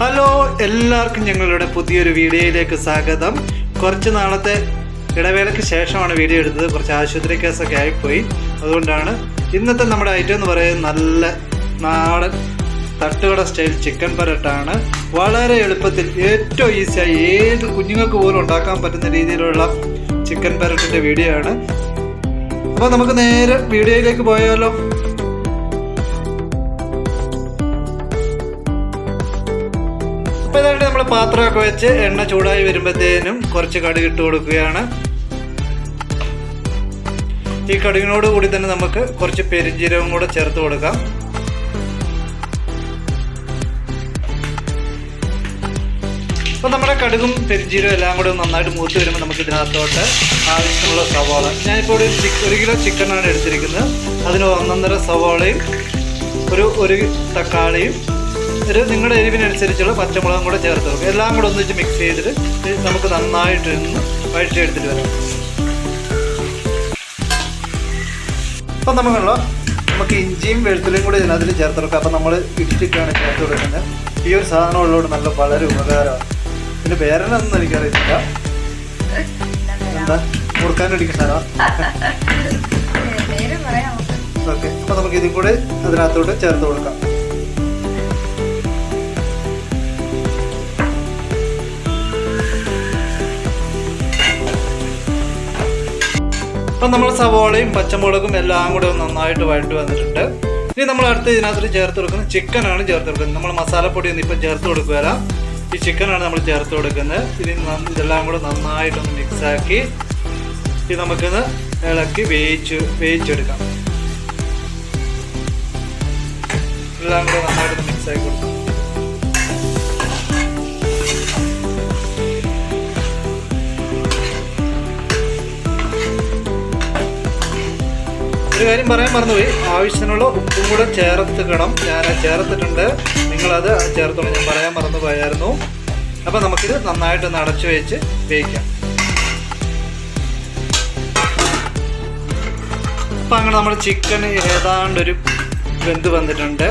Hello എല്ലാവർക്കും ഞങ്ങളുടെ പുതിയൊരു വീഡിയോയിലേക്ക് സ്വാഗതം. കുറച്ച് നാളത്തെ ഇടവേളയ്ക്ക് ശേഷമാണ് വീഡിയോ എടുത്തത്. കുറച്ച് ആശുപത്രി കേസൊക്കെ ആയിപ്പോയി. അതുകൊണ്ടാണ് ഇന്നത്തെ നമ്മുടെ ഐറ്റം എന്ന് പറയുന്നത് നല്ല നാടൻ തട്ടുകട സ്റ്റൈൽ ചിക്കൻ പരട്ടാണ്. വളരെ എളുപ്പത്തിൽ ഏറ്റവും ഈസിയായി ഏത് കുഞ്ഞുങ്ങൾക്ക് പോലും ഉണ്ടാക്കാൻ പറ്റുന്ന രീതിയിലുള്ള ചിക്കൻ പരട്ടിന്റെ വീഡിയോ ആണ്. അപ്പോൾ നമുക്ക് നേരെ വീഡിയോയിലേക്ക് പോയാലോ? അപ്പൊ ഇതായിട്ട് നമ്മൾ പാത്രമൊക്കെ വെച്ച് എണ്ണ ചൂടായി വരുമ്പോഴത്തേനും കുറച്ച് കടുക് ഇട്ട് കൊടുക്കുകയാണ്. ഈ കടുകിനോട് കൂടി തന്നെ നമുക്ക് കുറച്ച് പെരിഞ്ചീരവും കൂടെ ചേർത്ത് കൊടുക്കാം. അപ്പൊ നമ്മുടെ കടുകും പെരിഞ്ചീരവും എല്ലാം കൂടെ നന്നായിട്ട് മൂത്ത് വരുമ്പോൾ നമുക്ക് ഇതിനകത്തോട്ട് ആവശ്യമുള്ള സവാള. ഞാനിപ്പോൾ ഒരു ചിക്ക് ഒരു കിലോ ചിക്കനാണ് എടുത്തിരിക്കുന്നത്. അതിന് ഒന്നൊന്നര സവാളയും ഒരു ഒരു തക്കാളിയും ഒരു നിങ്ങളുടെ എരിവിനനുസരിച്ചുള്ള പച്ചമുളകും കൂടെ ചേർത്ത് വെക്കുക. എല്ലാം കൂടെ ഒന്നിച്ച് മിക്സ് ചെയ്തിട്ട് നമുക്ക് നന്നായിട്ട് നിന്ന് വഴിച്ചെടുത്തിട്ട് വരാം. അപ്പം നമുക്കുള്ള നമുക്ക് ഇഞ്ചിയും വെളുത്തുള്ളിയും കൂടി ഇതിനകത്തിൽ ചേർത്ത് കൊടുക്കാം. അപ്പം നമ്മൾ ഇഷ്ടിക്കാണ് ചേർത്ത് കൊടുക്കുന്നത്. ഈ ഒരു സാധനം ഉള്ളതുകൊണ്ട് നല്ല വളരെ ഉപകാരമാണ്. പിന്നെ വേറെന്നൊന്നും എനിക്കറിയത്തില്ല. എന്താ? മുറുക്കാനടിക്കുന്ന ഓക്കെ. അപ്പം നമുക്ക് ഇതും കൂടെ അതിനകത്തോട്ട് ചേർത്ത് കൊടുക്കാം. അപ്പം നമ്മൾ സവോളയും പച്ചമുളകും എല്ലാം കൂടെ നന്നായിട്ട് വഴറ്റി വന്നിട്ടുണ്ട്. ഇനി നമ്മൾ അടുത്ത് ഇതിനകത്ത് ചേർത്ത് കൊടുക്കുന്നത് ചിക്കനാണ് ചേർത്ത് കൊടുക്കുന്നത്. നമ്മൾ മസാലപ്പൊടി ഒന്ന് ഇപ്പം ചേർത്ത് കൊടുക്കുകയില്ല ഈ ചിക്കനാണ് നമ്മൾ ചേർത്ത് കൊടുക്കുന്നത്. ഇനി ഇതെല്ലാം കൂടെ നന്നായിട്ടൊന്ന് മിക്സാക്കി ഇത് നമുക്കിന്ന് ഇളക്കി വേവിച്ച് വേവിച്ചെടുക്കാം. എല്ലാം കൂടെ മിക്സ് ആക്കി കൊടുക്കാം. കാര്യം പറയാൻ മറന്നുപോയി. ആവശ്യത്തിനുള്ള ഉപ്പും കൂടെ ചേർത്തുക്കണം ഞാൻ ചേർത്തിട്ടുണ്ട്. നിങ്ങളത് ചേർത്തോളൂ ഞാൻ പറയാൻ മറന്നു പോയായിരുന്നു അപ്പം നമുക്കിത് നന്നായിട്ട് അടച്ചു വെച്ച് വേവിക്കാം. അപ്പം അങ്ങനെ നമ്മുടെ ചിക്കൻ ഏതാണ്ട് ഒരു വെന്ത് വന്നിട്ടുണ്ട്.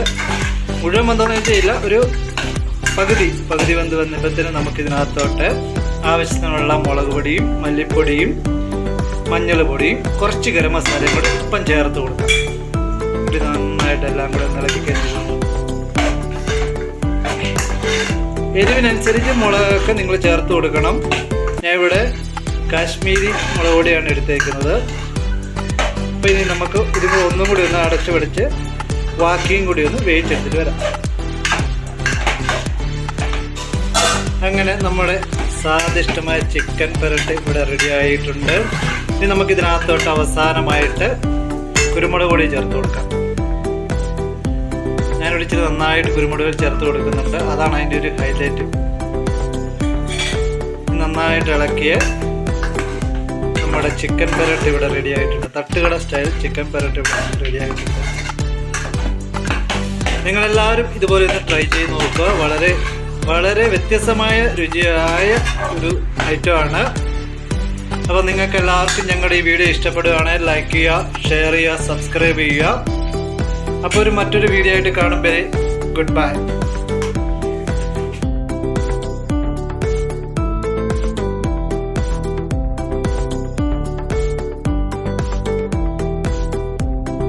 മുഴുവൻ വന്നതെന്ന് വെച്ചില്ല ഒരു പകുതി പകുതി വെന്ത് വന്നപ്പോഴത്തേനും നമുക്കിതിനകത്തോട്ട് ആവശ്യത്തിനുള്ള മുളക് പൊടിയും മല്ലിപ്പൊടിയും മഞ്ഞൾ പൊടിയും കുറച്ച് ഗരം മസാലയും കൂടെ ഇപ്പം ചേർത്ത് കൊടുക്കാം. ഇത് നന്നായിട്ട് എല്ലാം കൂടെ ഇളക്കി കഴിഞ്ഞു എരിവിനനുസരിച്ച് മുളകൊക്കെ നിങ്ങൾ ചേർത്ത് കൊടുക്കണം. ഞാൻ ഇവിടെ കാശ്മീരി മുളക് പൊടിയാണ് എടുത്തേക്കുന്നത്. അപ്പോൾ ഇനി നമുക്ക് ഇതിന് ഒന്നും കൂടി ഒന്ന് അടച്ചു പിടിച്ച് ബാക്കിയും കൂടി ഒന്ന് വേവിച്ചെടുത്തിട്ട് വരാം. അങ്ങനെ നമ്മുടെ സ്വാദിഷ്ടമായ ചിക്കൻ പെരട്ട് ഇവിടെ റെഡി ആയിട്ടുണ്ട്. ഇനി നമുക്ക് ഇതിനകത്തോട്ട് അവസാനമായിട്ട് കുരുമുളക് പൊടി ചേർത്ത് കൊടുക്കാം. ഞാൻ ഇച്ചിരി നന്നായിട്ട് കുരുമുളക് ചേർത്ത് കൊടുക്കുന്നുണ്ട്. അതാണ് അതിന്റെ ഒരു ഹൈലൈറ്റ് നന്നായിട്ട് ഇളക്കിയ നമ്മുടെ ചിക്കൻ പെരട്ട് ഇവിടെ റെഡി ആയിട്ടുണ്ട്. തട്ടുകട സ്റ്റൈൽ ചിക്കൻ പെരട്ട് ഇവിടെ റെഡി ആയിട്ടുണ്ട്. നിങ്ങളെല്ലാവരും ഇതുപോലെ ഒന്ന് ട്രൈ ചെയ്ത് നോക്കുക. വളരെ വളരെ വ്യത്യസ്തമായ രുചിയായ ഒരു ഐറ്റം ആണ് അപ്പോൾ നിങ്ങൾക്ക് എല്ലാവർക്കും ഞങ്ങളുടെ ഈ വീഡിയോ ഇഷ്ടപ്പെടുകയാണെങ്കിൽ ലൈക്ക് ചെയ്യുക ഷെയർ ചെയ്യുക സബ്സ്ക്രൈബ് ചെയ്യുക. അപ്പോൾ ഒരു മറ്റൊരു വീഡിയോ ആയിട്ട് കാണുമ്പോൾ ഗുഡ് ബൈ